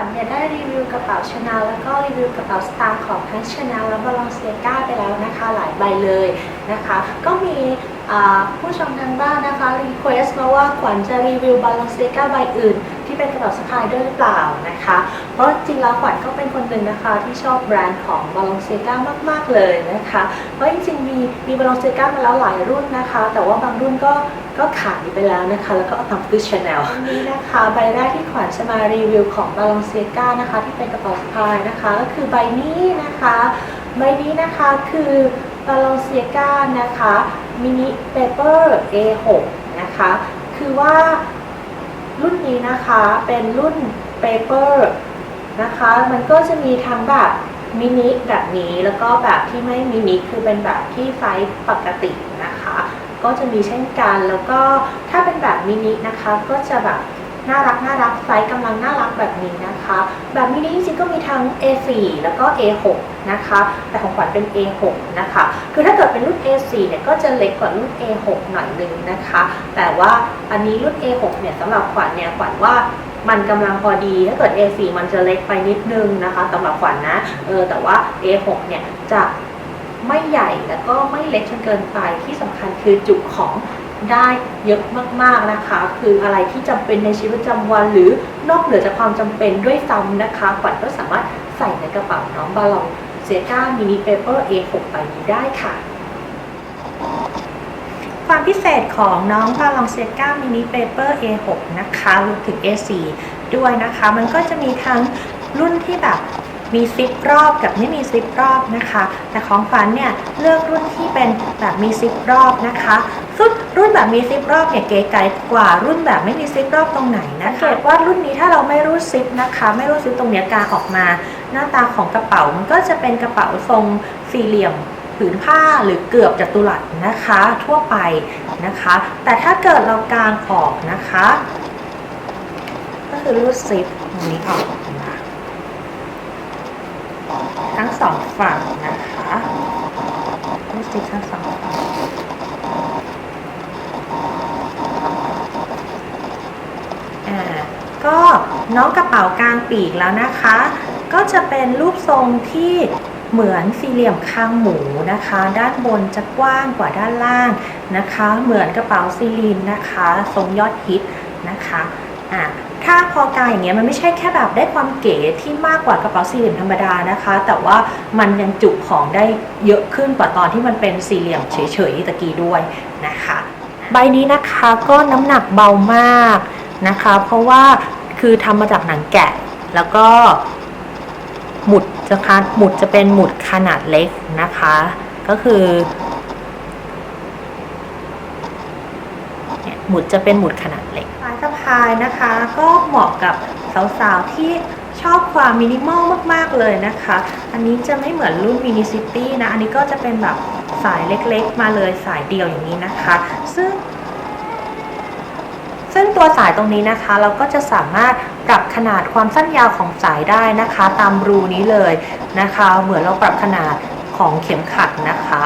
วันเนี่ยได้รีวิวกระเป๋าชาแนลแล้วก็รีวิวกระเป๋าสตางค์ของทั้งชาแนลและบาลองเซียก้าไปแล้วนะคะหลายใบเลยนะคะ ก็มีผู้ชมทางบ้านนะคะรีเควสมาว่าขวัญจะรีวิวบาลองเซียก้าใบอื่น เป็นกระเป๋าสะพายด้วยหรือเปล่านะคะ เพราะจริงแล้วขวัญก็เป็นคนหนึ่งนะคะที่ชอบแบรนด์ของบาลองเซก้ามากๆเลยนะคะ เพราะจริงๆมีมีบาลองเซก้ามาแล้วหลายรุ่นนะคะ แต่ว่าบางรุ่นก็ก็ขายไปแล้วนะคะ แล้วก็เอาตามคือชาแนลนนี้นะคะใบแรกที่ขวัญจะมารีวิวของบาลองเซก้านะคะ ที่เป็นกระเป๋าสะพายนะคะ ก็คือใบนี้นะคะ ใบนี้นะคะคือบาลองเซก้านะคะมินิเปเปอร์ A6 นะคะ คือว่า รุ่นนี้นะคะเป็นรุ่น paper นะคะ มันก็จะมีทั้งแบบมินิแบบนี้แล้วก็แบบที่ไม่มินิคือเป็นแบบที่ไซส์ปกตินะคะ ก็จะมีเช่นกันแล้วก็ถ้าเป็นแบบมินินะคะก็จะแบบ น่ารักน่ารักไซส์กำลังน่ารักแบบนี้นะคะ แบบมินิจริงๆก็มีทั้ง A4 แล้วก็ A6 นะคะ แต่ของขวัญเป็น A6 นะคะ คือถ้าเกิดเป็นรุ่น A4 เนี่ยก็จะเล็กกว่ารุ่น A6 หน่อยนึงนะคะ แต่ว่าอันนี้รุ่น A6 เนี่ยสำหรับขวัญเนี่ยขวัญว่ามันกำลังพอดี ถ้าเกิด A4 มันจะเล็กไปนิดนึงนะคะสำหรับขวัญนะ เออ แต่ว่า A6 เนี่ยจะไม่ใหญ่แล้วก็ไม่เล็กจนเกินไปที่สำคัญคือจุของ ได้เยอะมากๆนะคะ คืออะไรที่จำเป็นในชีวิตประจำวัน หรือนอกเหนือจากความจำเป็นด้วยซ้ำนะคะขวัญก็สามารถใส่ในกระเป๋าน้องบาลองเซก้ามินิเปเปอร์ A6 ใบนี้ได้ค่ะ ความพิเศษของน้องบาลองเซก้ามินิเปเปอร์ A6 นะคะรวมถึง A4 ด้วยนะคะ มันก็จะมีทั้งรุ่นที่แบบ มีซิปรอบกับไม่มีซิปรอบนะคะ แต่ของฝันเนี่ยเลือกรุ่นที่เป็นแบบมีซิปรอบนะคะซึ่งรุ่นแบบมีซิปรอบเนี่ยเก๋ไก๋กว่ารุ่นแบบไม่มีซิปรอบตรงไหนนะคะสังเกตว่ารุ่นนี้ถ้าเราไม่รูดซิปนะคะ ไม่รูดซิปตรงเนี้ยกางออกมา หน้าตาของกระเป๋ามันก็จะเป็นกระเป๋าทรงสี่เหลี่ยมผืนผ้าหรือเกือบจัตุรัสนะคะ ทั่วไปนะคะ แต่ถ้าเกิดเรากางออกนะคะ ก็คือรูดซิปตรงนี้ออกนะทั้งสอง ฝั่งนะคะรูดซิปทั้งสองฝั่งอ่าก็น้องกระเป๋ากลางปีกแล้วนะคะ ก็จะเป็นรูปทรงที่เหมือนสี่เหลี่ยมคางหมูนะคะ ด้านบนจะกว้างกว่าด้านล่างนะคะ เหมือนกระเป๋าซีลีนนะคะ ทรงยอดฮิตนะคะอะ ถ้าพอกางอย่างเงี้ยมันไม่ใช่แค่แบบได้ความเก๋ที่มากกว่ากระเป๋าสี่เหลี่ยมธรรมดานะคะ แต่ว่ามันยังจุของได้เยอะขึ้นกว่าตอนที่มันเป็นสี่เหลี่ยมเฉยๆตะกี้ด้วยนะคะ ใบนี้นะคะก็น้ำหนักเบามากนะคะ เพราะว่าคือทำมาจากหนังแกะแล้วก็หมุดจะคะหมุดจะเป็นหมุดขนาดเล็กนะคะ ก็คือหมุดจะเป็นหมุดขนาดเล็ก สะพายนะคะ ก็เหมาะกับสาวๆที่ชอบความมินิมอลมากๆเลยนะคะ อันนี้จะไม่เหมือนรุ่นมินิซิตี้นะ อันนี้ก็จะเป็นแบบสายเล็กๆ มาเลยสายเดียวอย่างนี้นะคะ ซึ่ง ซึ่งตัวสายตรงนี้นะคะ เราก็จะสามารถปรับขนาดความสั้นยาวของสายได้นะคะ ตามรูนี้เลยนะคะ เหมือนเราปรับขนาดของเข็มขัดนะคะ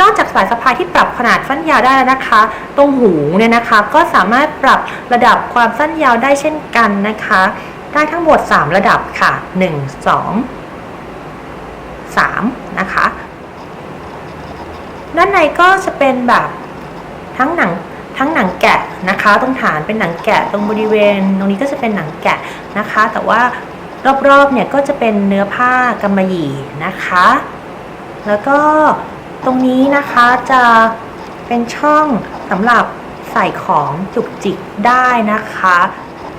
นอกจากสายสะพายที่ปรับขนาดสั้นยาวได้แล้วนะคะ ตรงหูเนี่ยนะคะก็สามารถปรับระดับความสั้นยาวได้เช่นกันนะคะ ได้ทั้งหมด 3 ระดับค่ะ 1 2 3 นะคะ ด้านในก็จะเป็นแบบทั้งหนังทั้งหนังแกะนะคะ ตรงฐานเป็นหนังแกะตรงบริเวณ ตรงนี้ก็จะเป็นหนังแกะนะคะ แต่ว่ารอบๆเนี่ยก็จะเป็นเนื้อผ้ากำมะหยี่นะคะ แล้วก็ ตรงนี้นะคะจะเป็นช่องสำหรับใส่ของจุกจิกได้นะคะ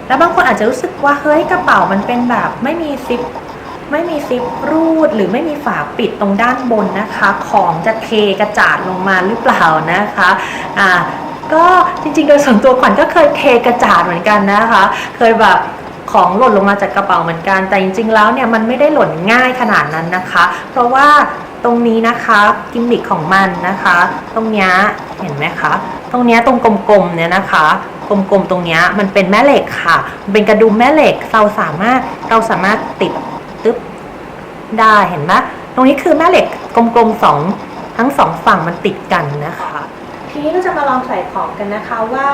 แล้วบางคนอาจจะรู้สึกว่าเฮ้ยกระเป๋ามันเป็นแบบไม่มีซิปไม่มีซิปรูดหรือไม่มีฝาปิดตรงด้านบนนะคะ ของจะเทกระจาดลงมาหรือเปล่านะคะอ่าก็จริงๆ โดยส่วนตัวขวัญก็เคยเทกระจาดเหมือนกันนะคะ เคยแบบของหล่นลงมาจากกระเป๋าเหมือนกัน แต่จริงๆ แล้วเนี่ยมันไม่ได้หล่นง่ายขนาดนั้นนะคะ เพราะว่า ตรงนี้นะคะกิมมิคของมันนะคะ ตรงเนี้ยเห็นไหมคะตรงเนี้ยตรงกลมๆเนี่ยนะคะกลมๆตรงเนี้ยมันเป็นแม่เหล็กค่ะเป็นกระดุมแม่เหล็กเราสามารถเราสามารถติดตึ๊บได้เห็นไหมตรงนี้คือแม่เหล็กกลมๆสองทั้งสองฝั่งมันติดกันนะคะ ทีนี้เราจะมาลองใส่ของกันนะคะว่า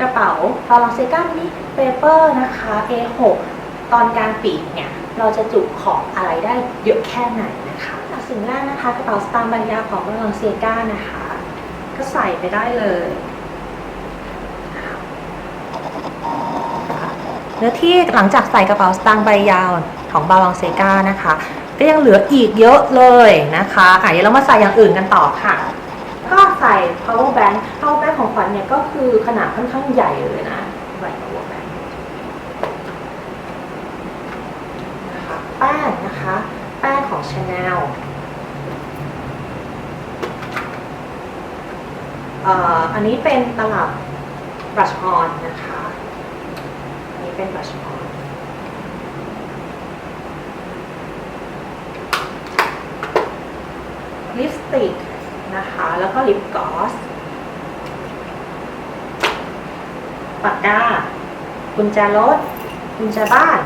กระเป๋าบาลองเซกามินิเปเปอร์นะคะ A6 ตอนกลางปีกเนี่ยเราจะจุของอะไรได้เยอะแค่ไหนนะคะ สิ่งแรกนะคะกระเป๋าสตางค์ใบยาวของบาลองเซียก้านะคะ ก็ใส่ไปได้เลยเนื้อที่หลังจากใส่กระเป๋าสตางค์ใบยาวของบาลองเซกานะคะ ก็ยังเหลืออีกเยอะเลยนะคะอะเดี๋ยวเรามาใส่อย่างอื่นกันต่อค่ะ ก็ใส่ power bank power bank ของขวัญเนี่ยก็คือขนาดค่อนข้างใหญ่เลยนะใส่ power bank นะคะแป้งนะคะ แป้งของ Chanel อันนี้เป็นตลับ brush on นะคะอันนี้เป็น brush on ลิปสติกนะคะ แล้วก็ลิปกลอสปากกากุญแจรถกุญแจบ้าน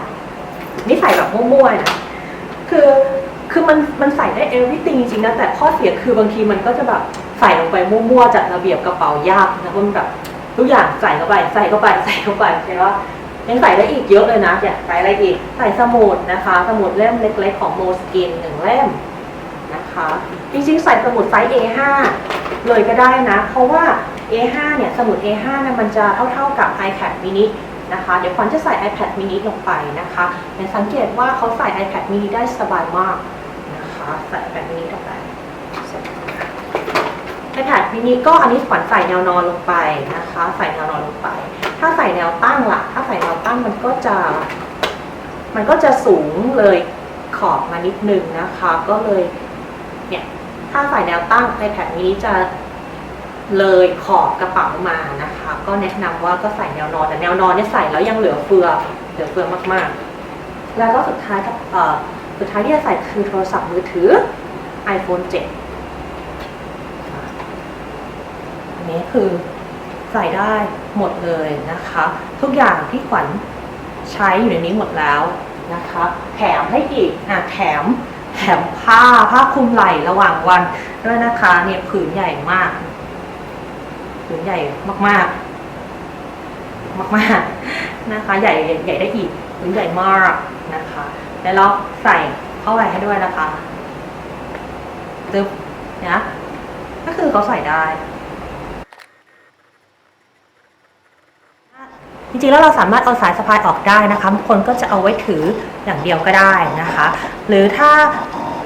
นี่ใส่แบบมั่วๆนะคือคือมันมันใส่ได้ everything จริงๆนะแต่ข้อเสียคือบางทีมันก็จะแบบ ใส่ลงไปมั่วๆจัดระเบียบกระเป๋ายากนะเพราะมันแบบทุกอย่างใส่เข้าไป ใส่เข้าไปใส่เข้าไปใช่ปะยังใส่ได้อีกเยอะเลยนะอยากใส่อะไรอีก ใส่สมุดนะคะ สมุดเล่มเล็ก ๆ ของโมสกินหนึ่งเล่มนะคะ จริงๆ ใส่สมุดไซส์ A5 เลยก็ได้นะ เพราะว่า A5 เนี่ยสมุด A5 เนี่ยมันจะเท่าๆกับ iPad mini นะคะ เดี๋ยวขวัญจะใส่ iPad mini ลงไปนะคะเห็นสังเกตว่าเขาใส่ iPad mini ได้สบายมากนะคะ ใส่ iPad mini ลงไป iPad mini ก็อันนี้ขวัญใส่แนวนอนลงไปนะคะ ใส่แนวนอนลงไป ถ้าใส่แนวตั้งล่ะ ถ้าใส่แนวตั้งมันก็จะ มันก็จะสูงเลยขอบมานิดนึงนะคะ ก็เลยเนี่ยถ้าใส่แนวตั้ง iPad mini จะเลยขอบกระเป๋ามานะคะ ก็แนะนำว่าก็ใส่แนวนอนแต่แนวนอนเนี่ยใส่แล้วยังเหลือเฟือเหลือเฟือมากๆ แล้วก็สุดท้ายกับเอ่อสุดท้ายที่จะใส่คือโทรศัพท์มือถือ iPhone 7 อั นี้คือใส่ได้หมดเลยนะคะ ทุกอย่างที่ขวัญใช้อยู่ในนี้หมดแล้วนะคะแถมให้อีกอะแถมแถมผ้าผ้าคลุมไหล่ระหว่างวันด้วยนะคะเนี่ยผืนใหญ่มากผืนใหญ่มากๆ มากๆนะคะ ใหญ่ใหญ่ได้อีกผืนใหญ่มากนะคะ แล้วเราใส่เข้าไปให้ด้วยนะคะตึ๊บนะก็คือเขาใส่ได้ จริงๆแล้วเราสามารถเอาสายสะพายออกได้นะคะบางคนก็จะเอาไว้ถืออย่างเดียวก็ได้นะคะ หรือถ้า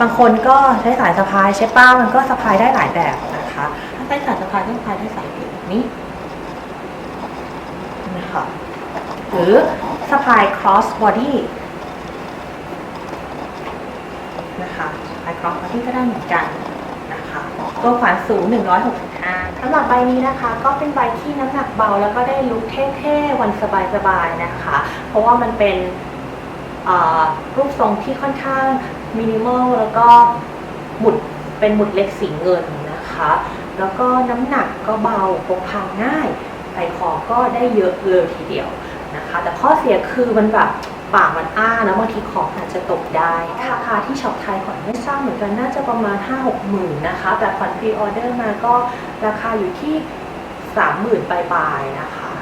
บางคนก็ใช้สายสะพายใช่ป้ามันก็สะพายได้หลายแบบนะคะถ้าใช้สายสะพายก็สะพายได้สายแบบนี้นะคะหรือสะพาย cross body นะคะสะพาย cross body ก็ได้เหมือนกัน ตัวขวานสูง 165 สำหรับใบนี้นะคะก็เป็นใบที่น้ำหนักเบาแล้วก็ได้ลุคเท่ๆ วันสบายๆนะคะ เพราะว่ามันเป็นรูปทรงที่ค่อนข้างมินิมอลแล้วก็หมุดเป็นหมุดเล็กสีเงินนะคะ แล้วก็น้ำหนักก็เบาพกพาง่ายใส่ของก็ได้เยอะเลยทีเดียวนะคะ แต่ข้อเสียคือมันแบบ ปากมันอ้าแล้วบางทีของอาจจะตกได้ราคาที่ช็อปไทยขวัญไม่ทราบเหมือนกันน่าจะประมาณ 5-6หมื่นนะคะ แต่ขวัญพรีออเดอร์มาก็ราคาอยู่ที่ 30,000ปลายๆนะคะ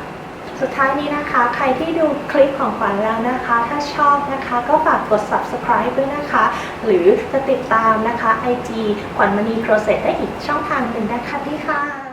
สุดท้ายนี้นะคะ ใครที่ดูคลิปของขวัญแล้วนะคะ ถ้าชอบนะคะก็ฝากกด subscribe ด้วยนะคะ หรือจะติดตามนะคะ IG ขวัญมณี process ได้อีกช่องทางหนึ่งนะคะพี่ค่ะ